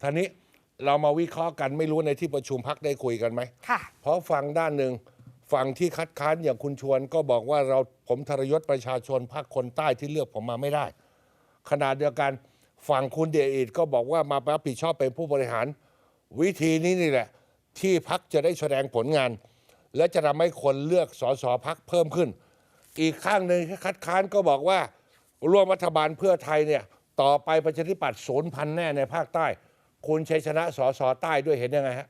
ท่านี้เรามาวิเคราะห์กันไม่รู้ในที่ประชุมพักได้คุยกันไหม ค่ะ เพราะฝั่งด้านหนึ่งฝั่งที่คัดค้านอย่างคุณชวนก็บอกว่าเราผมทรยศประชาชนพรรคคนใต้ที่เลือกผมมาไม่ได้ ขณะเดียวกันฝั่งคุณเดชอิดก็บอกว่ามารับผิดชอบเป็นผู้บริหาร วิธีนี้นี่แหละ ที่พักจะได้แสดงผลงาน และจะทำให้คนเลือกสสพักเพิ่มขึ้น อีกข้างหนึ่งที่คัดค้านก็บอกว่าร่วมรัฐบาลเพื่อไทยเนี่ยต่อไปประชาธิปัตย์ศูนย์พันแน่ในภาคใต้ คุณชัยชนะสสใต้ด้วยเห็นยังไงฮะ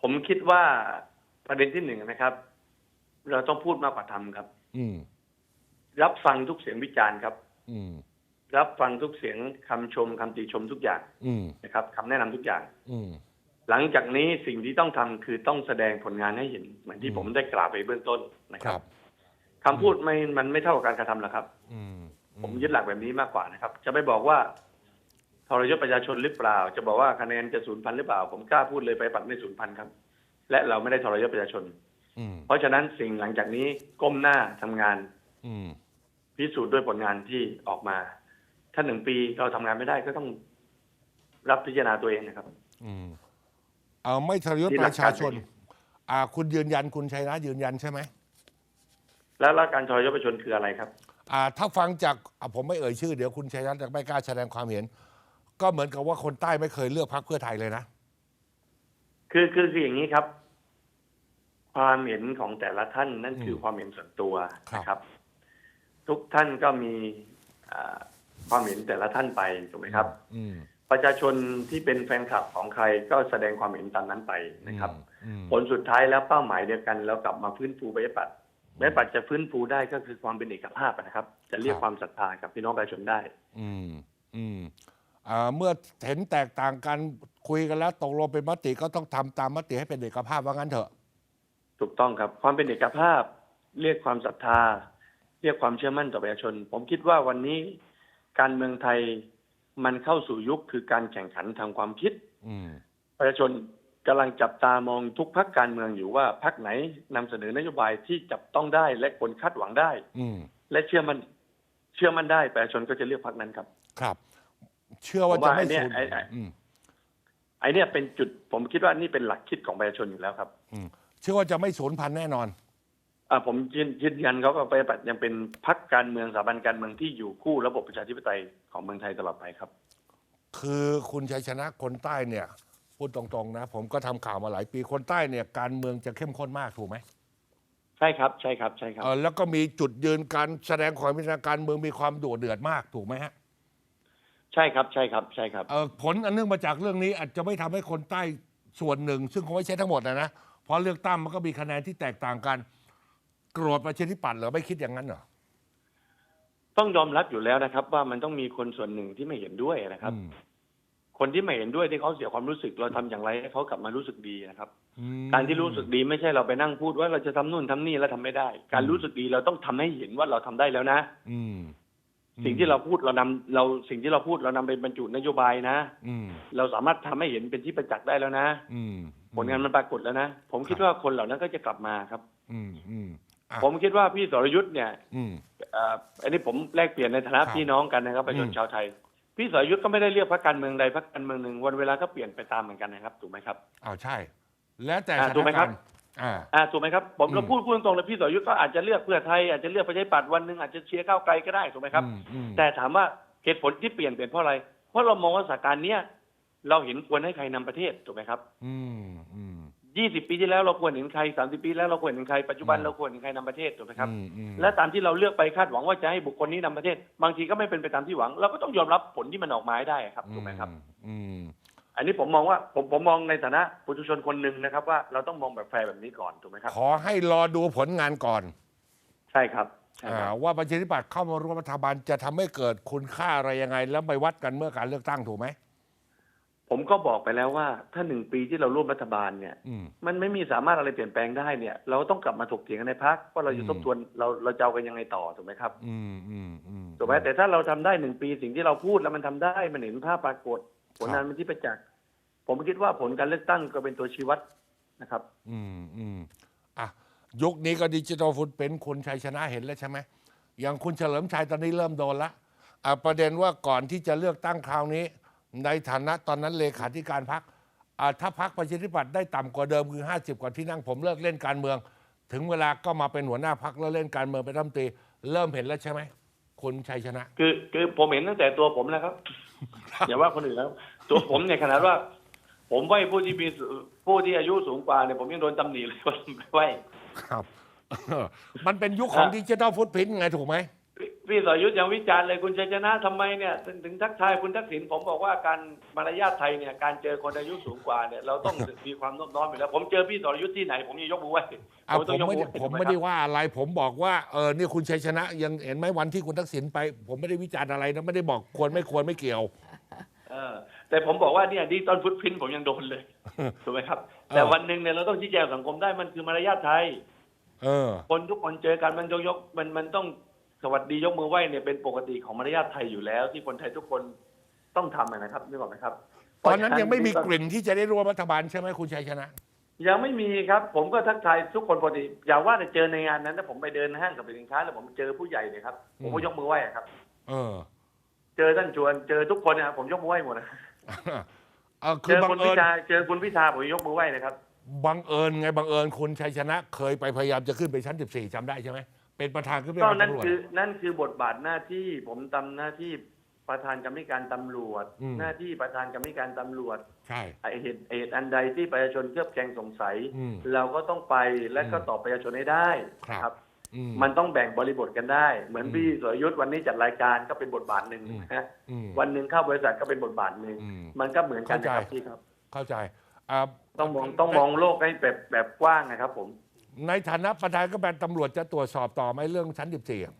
ผมคิดว่าประเด็นที่หนึ่งนะครับ เราต้องพูดมากกว่าทำครับ อืม รับฟังทุกเสียงวิจารณ์ครับ อืม รับฟังทุกเสียงคำชมคำติชมทุกอย่าง อืมนะครับคำแนะนำทุกอย่าง อืม หลังจากนี้สิ่งที่ต้องทำคือต้องแสดงผลงานให้เห็น เหมือนที่ผมได้กล่าวไปเบื้องต้นนะคครัรับบคำพูดไม่มันไม่เท่ากับการกระทำหรอกครับ อืมผมยึดหลักแบบนี้มากกว่านะครับ จะไม่บอกว่า ทรยศประชาชนหรือเปล่า จะบอกว่าคะแนนจะศูนย์พันหรือเปล่า ผมกล้าพูดเลยไปปัดไม่ศูนย์พันครับ และเราไม่ได้ทรยศประชาชนอืมเพราะฉะนั้นสิ่งหลังจากนี้ก้มหน้าทำงานอืมพิสูจน์ด้วยผลงานที่ออกมา ถ้าหนึ่งปีเราทำงานไม่ได้ก็ต้องรับพิจารณาตัวเองนะครับอืมเอาไม่ทรยศที่ปหลักระการชาชน อ่า คุณยืนยันคุณชัยนะยืนยันใช่ไหมแล้วแล้วการทรยศประชาชนคืออะไรครับ อ่า ถ้าฟังจากอะผมไม่เอ่ยชื่อเดี๋ยวคุณชัยนะจะไม่กล้าแสดงความเห็น ก็เหมือนกับว่าคนใต้ไม่เคยเลือกพรรคเพื่อไทยเลยนะ คือคือคืออย่างนี้ครับ ความเห็นของแต่ละท่านนั่นคือมความเห็นส่วนตัวครับนะครับ ทุกท่านก็มีอ่าความเห็นแต่ละท่านไปถูกไหมครับอืมประชาชนที่เป็นแฟนคลับของใครก็แสดงความเห็นตามนั้นไปนะครับอืมผลสุดท้ายแล้วเป้าหมายเดียวกันแล้วกลับมาฟื้นฟูประชาธิปัตย์ประชาธิปัตย์จะฟื้นฟูได้ก็คือความเป็นเอกภาพนะครับ จะเรียกความศรัทธากับพี่น้องประชาชนได้ อืม อืมอ่า เมื่อเห็นแตกต่างกันคุยกันแล้วตกลงเป็นมติก็ต้องทำตามมติให้เป็นเอกภาพว่างั้นเถอะ ถูกต้องครับ ความเป็นเอกภาพ เรียกความศรัทธา เรียกความเชื่อมั่นต่อประชาชน ผมคิดว่าวันนี้การเมืองไทยมันเข้าสู่ยุคคือการแข่งขันทางความคิดอืมประชาชนกำลังจับตามองทุกพักการเมืองอยู่ว่าพักไหนนำเสนอนโยบายที่จับต้องได้และคนคาดหวังได้อืมและเชื่อมันเชื่อมันได้ประชาชนก็จะเลือกพักนั้นครับ ครับ เชื่อว่าผมจะว่าไม่ไอ้เนี่ยสูญไอ้ไอ้อืมไอ้เนี่ยเป็นจุดผมคิดว่านี่เป็นหลักคิดของประชาชนอยู่แล้วครับอืมเชื่อว่าจะไม่สูญพันธุ์แน่นอนอ่าผมยืนยืนยันเขาก็ไปฏิบัติยังเป็นพักการเมืองสถาบันการเมืองที่อยู่คู่ระบบประชาธิปไตยของเมืองไทยตลอดไปครับ คือคุณชัยชนะคนใต้เนี่ยพูดตรงๆนะ ผมก็ทำข่าวมาหลายปีคนใต้เนี่ย การเมืองจะเข้มข้นมากถูกไหมใช่ครับใช่ครับใช่ครับเออแล้วก็มีจุดยืนการแสดงความเป็นทางการเมืองมีความโดดเดือดมากถูกไหมฮะ ใช่ครับใช่ครับใช่ครับ เออผลอันเนื่องมาจากเรื่องนี้อาจจะไม่ทำให้คนใต้ส่วนหนึ่ง ซึ่งคงไม่ใช่ทั้งหมดนะนะเพราะเลือกตั้งมันก็มีคะแนนที่แตกต่างกันโกรธประชาธิปัตย์เหรอไม่คิดอย่างนั้นเหรอ ต้องยอมรับอยู่แล้วนะครับ ว่ามันต้องมีคนส่วนหนึ่งที่ไม่เห็นด้วยนะครับ อืม คนที่ไม่เห็นด้วยที่เขาเสียความรู้สึกเราทำอย่างไรให้เขากลับมารู้สึกดีนะครับ อืมการที่รู้สึกดีไม่ใช่เราไปนั่งพูดว่าเราจะทำนู่นทำนี่แล้วทำไม่ได้ การรู้สึกดีเราต้องทำให้เห็นว่าเราทำได้แล้วนะ อืม สิ่งที่เราพูดเรานำเราสิ่งที่เราพูดเรานำไปบรรจุนโยบายนะอืมเราสามารถทำให้เห็นเป็นที่ประจักษ์ได้แล้วนะอืมผลงานมันปรากฏแล้วนะผมคิดว่าคนเหล่านั้นก็จะกลับมาครับ อืมอืมอะผมคิดว่าพี่สรยุทธ์เนี่ย อืมเอ่ออันนี้ผมแลกเปลี่ยนในฐานะครับพี่น้องกันนะครับประชาชนอืมชาวไทย พี่สรยุทธ์ก็ไม่ได้เลือกพรรคการเมืองใดพรรคการเมืองหนึ่งวันเวลาก็เปลี่ยนไปตามเหมือนกันนะครับถูกไหมครับอ้าวใช่ แล้วแต่อ่าสถาถูกไหมนครัการบณ์ อ่าอ่าถูกไหมครับผมอืมเราพูดพูดตรงๆเลยพี่สรยุทธ์ก็อาจจะเลือกเพื่อไทยอาจจะเลือกประชาธิปัตย์วันหนึ่งอาจจะเชียร์ก้าวไกลก็ได้ถูกไหมครับอืมอืมแต่ถามว่าเหตุผลที่เปลี่ยนเปลี่ยนเพราะอะไร เพราะเรามองว่าสถานการณ์เนี้ยเราเห็นควรให้ใครนำประเทศถูกไหมครับ อืมอืมยี่สิบปีที่แล้วเราควรเห็นใครสามสิบปีแล้วเราควรเห็นใครปัจจุบันอืมเราควรเห็นใครนำประเทศถูกไหมครับอืมอืมและตามที่เราเลือกไปคาดหวังว่าจะให้บุคคลนี้นำประเทศ บางทีก็ไม่เป็นไปตามที่หวัง เราก็ต้องยอมรับผลที่มันออกมาให้ได้ครับถูกไหมครับ อืม อันนี้ผมมองว่าผมผมมองในฐานะปุถุชนคนหนึ่งนะครับ ว่าเราต้องมองแบบแฟร์แบบนี้ก่อนถูกไหมครับ ขอให้รอดูผลงานก่อนใช่ครับใช่คอ่ารับว่าประชาธิปัตย์เข้ามาร่วมรัฐบาลจะทำให้เกิดคุณค่าอะไรยังไง แล้วไปวัดกันเมื่อการเลือกตั้งถูกไหมผมก็บอกไปแล้วว่าถ้าหนึ่งปีที่เราร่วมรัฐบาลเนี่ย อืม มันไม่มีสามารถอะไรเปลี่ยนแปลงได้เนี่ย เราต้องกลับมาถกเถียงกันในพักว่าเราอืจะมทบทวนเราเราจะเอากันยังไงต่อถูกไหมครับอืมอืมอืม ถูกไหมแต่ถ้าเราทำได้หนึ่งปีสิ่งที่เราพูดแล้วมันทำได้มันเห็นภาพปรากฏผลงานมันที่ประจักษ์ ผมคิดว่าผลการเลือกตั้งก็เป็นตัวชี้วัดนะครับ อืมอืมอะยุคนี้ก็ดิจิทัลฟุตเป็นคุณชัยชนะเห็นแล้วใช่ไหมอย่างคุณเฉลิมชัยตอนนี้เริ่มโดนละอะประเด็นว่าก่อนที่จะเลือกตั้งคราวนี้ ในฐานะตอนนั้นเลขาธิการพักถ้าพักประชาธิปัตย์ได้ต่ำกว่าเดิมคือ 50 กว่าที่นั่งผมเลิกเล่นการเมือง ถึงเวลาก็มาเป็นหัวหน้าพักแล้วเล่นการเมืองเป็นรัฐมนตรีเริ่มเห็นแล้วใช่ไหมคุณชัยชนะ คือคือผมเห็นตั้งแต่ตัวผมแล้วครับ อย่าว่าคนอื่นแล้ว ตัวผมเนี่ยขนาดว่า ผมไหวผู้ที่มีผู้ที่อายุสูงกว่าเนี่ยผมยังโดนตำหนิเลยว่าไม่ไหวครับ มันเป็นยุคของอะดิจิทัลฟุตพิ้นไงถูกไหมพี่พี่สรยุทธ์ยังวิจารณ์เลยคุณชัยชนะทำไมเนี่ยถึงถึงทักทายคุณทักษิณผมบอกว่าการมารยาทไทยเนี่ยการเจอคนอายุสูงกว่าเนี่ยเราต้องมีความนอบน้อมอยู่แล้ว ผมเจอพี่สรยุทธ์ที่ไหน ผมยังยกมือไหว้อะผผมต้องยกไม่มือได้ไหว้ผมถูกหไม่ได้ครับว่าอะไรผมบอกว่าเออนี่คุณชัยชนะ ยังเห็นไหมวันที่คุณทักษิณไป ผมไม่ได้วิจารณ์อะไรนะไม่ได้บอกควรไม่ควรไม่เกี่ยว เออ แต่ผมบอกว่าเนี่ยดิจิตอลฟุตพิ้นผมยังโดนเลยถูกไหมครับ แต่วันหนึ่งเนี่ยเราต้องชี้แจงสังคมได้มันคือมารยาทไทยเออคนทุกคนเจอกันมันยกยกมันมันต้องสวัสดียกมือไหว้เนี่ยเป็นปกติของมารยาทไทยอยู่แล้ว ที่คนไทยทุกคนต้องทำอะนะครับนึกออกไหมครับ ตอนนั้นยังไม่มีเพราะฉะกลิ่นที่จะได้ร่วมรัฐบาลใช่ไหมคุณชัยชนะ ยังไม่มีครับ ผมก็ทักทายทุกคนปกติอย่าว่าแต่เจอในงานนั้นถ้าผมไปเดินห้างกับสินค้า แล้วผมเจอผู้ใหญ่เนี่ยครับผมก็ยกมือไหว้อะครับ เออ เจอท่านชวนเจอทุกคนนะครับผมยกมือไหว้หมดนะ เออเจคืออบังคุณเอิพิญธาเจอคุณพิธาผมยกมือไหว้นะครับบังเอิญไงบังเอิญคุณชัยชนะ เคยไปพยายามจะขึ้นไปชั้น 14จำได้ใช่ไหมเป็นประธานขึ้นไปก็การนั่นตำรวจคือนั่นคือบทบาทหน้าที่ผมทำหน้าที่ประธานกรรมการตำรวจอืมหน้าที่ประธานกรรมการตำรวจใช่ไอเหตุเหตุอันใดที่ประชาชนเคลือบแคลงสงสัยอืมเราก็ต้องไปและก็อืมตอบประชาชนให้ได้ครับอื มมันต้องแบ่งบริบทกันได้ เหมือนอืมพี่สรยุทธ์วันนี้จัดรายการก็เป็นบทบาทหนึ่งอืมนะอืมวันหนึ่งเข้าบริษัทก็เป็นบทบาทหนึ่งอืมมันก็เหมือนกันนะครับเข้าใจพี่ครับ เข้าใจอ่าต้องมองต้องมองโลกให้แบบแบบกว้างนะครับ ผม ในฐานะประธานก็เป็นตำรวจจะตรวจสอบต่อไหมเรื่องชั้น14อะ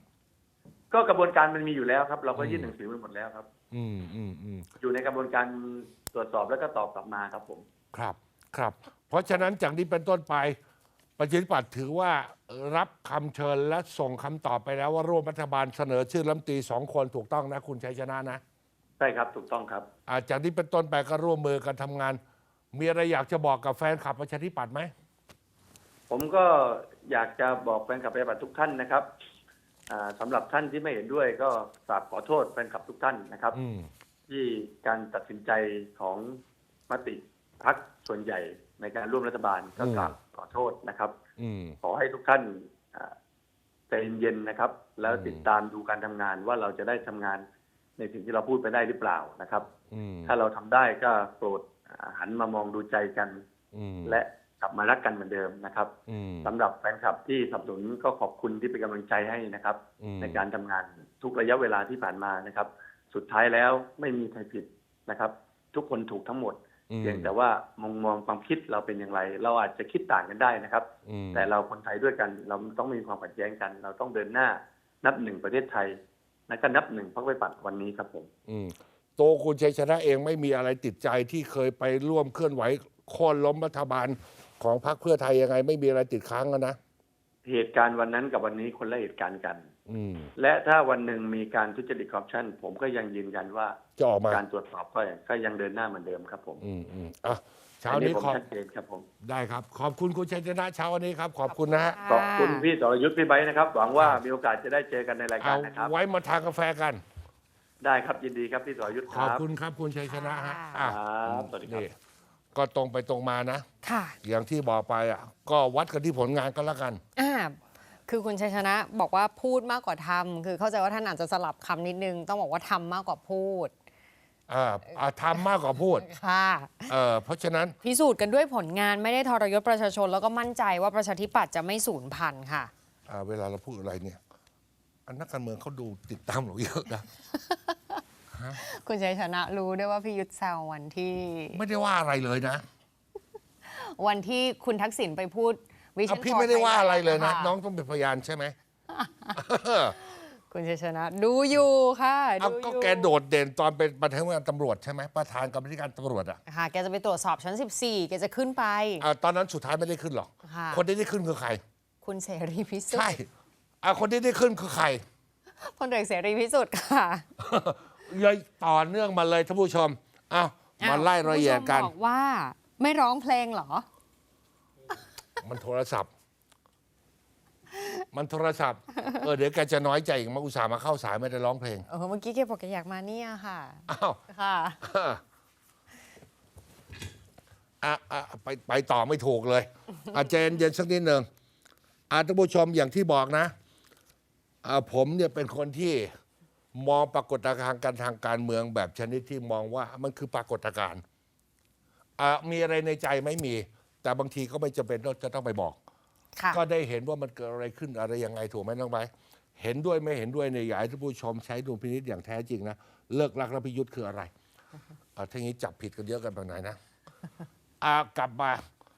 ก็กระบวนการมันมีอยู่แล้วครับ เราก็ยื่นอืมหนังสือไปหมดแล้วครับ อืมอืมอืมอยู่ในกระบวนการตรวจสอบแล้วก็ตอบกลับมาครับผม ครับ ครับ เพราะฉะนั้นจากนี้เป็นต้นไป ประชาธิปัตย์ถือว่ารับคำเชิญและส่งคำตอบไปแล้วว่าร่วมรัฐบาลเสนอชื่อรัฐมนตรีสองคนถูกต้องนะคุณชัยชนะนะใช่ครับถูกต้องครับอ่าจากนี้เป็นต้นไปก็ร่วมมือกันทำงาน มีอะไรอยากจะบอกกับแฟนคลับประชาธิปัตย์ไหมผมก็อยากจะบอกแฟนคลับประชาธิปัตย์ทุกท่านนะครับอ่าสำหรับท่านที่ไม่เห็นด้วยก็ฝากขอโทษแฟนคลับทุกท่านนะครับอืมที่การตัดสินใจของมติพักส่วนใหญ่ในการร่วมรัฐบาลก็อืมกราบ ขอโทษนะครับอืมขอให้ทุกท่านอ่าใจเย็นๆนะครับ แล้วอืมติดตามดูการทำงานว่าเราจะได้ทำงานในสิ่งที่เราพูดไปได้หรือเปล่านะครับอืมถ้าเราทำได้ก็โปรดอ่าหันมามองดูใจกันอืมและกลับมารักกันเหมือนเดิมนะครับอืมสำหรับแฟนคลับที่สนับสนุนก็ขอบคุณที่เป็นกำลังใจให้นะครับอืมในการทำงานทุกระยะเวลาที่ผ่านมานะครับ สุดท้ายแล้วไม่มีใครผิดนะครับ ทุกคนถูกทั้งหมดอืม เพียงแต่ว่ามองมองความคิดเราเป็นอย่างไร เราอาจจะคิดต่างกันได้นะครับอืมแต่เราคนไทยด้วยกัน เราต้องมีความขัดแย้งกัน เราต้องเดินหน้านับหนึ่งประเทศไทยและก็นับหนึ่งพรรคไฟปัดวันนี้ครับผมอืมตัวคุณชัยชนะเองไม่มีอะไรติดใจที่เคยไปร่วมเคลื่อนไหวโค่นล้มรัฐบาลของพรรคเพื่อไทยยังไง ไม่มีอะไรติดค้างกันนะ เหตุการณ์วันนั้นกับวันนี้คนละเหตุการณ์กันอืม และถ้าวันหนึ่งมีการทุจริตคอร์รัปชันผมก็ยังยืนยันว่าจะออกมาการตรวจสอบก็ยังก็ยังเดินหน้าเหมือนเดิมครับ ผมอืมอืมอะเช้าอันนี้ผมขอบชัดเจนครับผมได้ครับ ขอบคุณคุณชัยชนะเช้าวันนี้ครับ ขอบคุณนะฮะขอบคุณพี่สรยุทธ์พี่ไบร์ทนะครับ หวังว่ามีโอกาสจะได้เจอกันในรายกาเอารนะครับ ไว้มาทานกาแฟกัน ได้ครับยินดีครับพี่สรยุทธ์คขอบรับคุณครับคุณชัยชนะฮะคอะรับสวัสดีครับ นี่ก็ตรงไปตรงมานะ ค่ะ อย่างที่บอกไปอะ ก็วัดกันที่ผลงานก็แล้วกัน อ่า คือคุณชัยชนะบอกว่าพูดมากกว่าทำคือเข้าใจว่าท่านอาจจะสลับคำนิดนึง ต้องบอกว่าทำมากกว่าพูดอ่าอ่าทำมากกว่าพูดค่ะเออเพราะฉะนั้นพิสูจน์กันด้วยผลงานไม่ได้ทรยศประชาชน แล้วก็มั่นใจว่าประชาธิปัตย์จะไม่สูญพันธุ์ค่ะ อ่าเวลาเราพูดอะไรเนี่ยอันนักการเมืองเขาดูติดตามเราเยอะนะ คุณชัยชนะรู้ด้วยว่าพี่ยุทธแซววันที่ ไม่ได้ว่าอะไรเลยนะ วันที่คุณทักษิณไปพูด วิชัอะนพี่ไม่ได้ว่าอะไรเลยนะค่น้องต้องเป็นพยานใช่ไหม คุณชัยชนะ ดูอยู่ค่ะเอาดูอก็ยู่แกโดดเด่นตอนเป็นประธานการตำรวจใช่ไหมประธานกรรมธิการตำรวจอะค่ะ แกจะไปตรวจสอบชั้น 14 แกจะขึ้นไป อ่าตอนนั้นสุดท้ายไม่ได้ขึ้นหรอกค่ะ คนที่ได้ขึ้นคือใคร คุณเสรีพิสุทใช่ธิ์อ่าคนที่ได้ขึ้นคือใคร พลเอกเสรีพิสุทธิ์ค่ะ เลยต่อเนื่องมาเลยท่านผู้ชมอ้าวมาไล่รายละเอียดกัน คุณผู้ชมบอกว่าไม่ร้องเพลงเหรอ มันโทรศัพท์ มันโทรศัพท์ เออเดี๋ยวแกจะน้อยใจอีกมาอุตส่าห์มาเข้าสายไม่ได้ร้องเพลง เออเมื่อกี้แกบอกแกอยากมาเนี่ยค่ะ อ้าวค่ะ อะอะไปไปต่อไม่ถูกเลยอาเจนเย็นสักนิดหนึ่งอาท่านผู้ชมอย่างที่บอกนะอ่าผมเนี่ยเป็นคนที่มองปรากฏการณ์การทางการเมืองแบบชนิดที่มองว่ามันคือปรากฏการณ์อะมีอะไรในใจไม่มี แต่บางทีก็ไม่จำเป็นต้องจะต้องไปบอก ค่ะ ก็ได้เห็นว่ามันเกิดอะไรขึ้นอะไรยังไงถูกไหมน้องไปเห็นด้วยไม่เห็นด้วยในยอยากให้ท่านผู้ชมใช้ดุลพินิจอย่างแท้จริงนะ เลิกรักและพิยุทธ์คืออะไรอ่าทีนี้จับผิดกันเยอะกันแบบไหนนะ อ่ากลับมา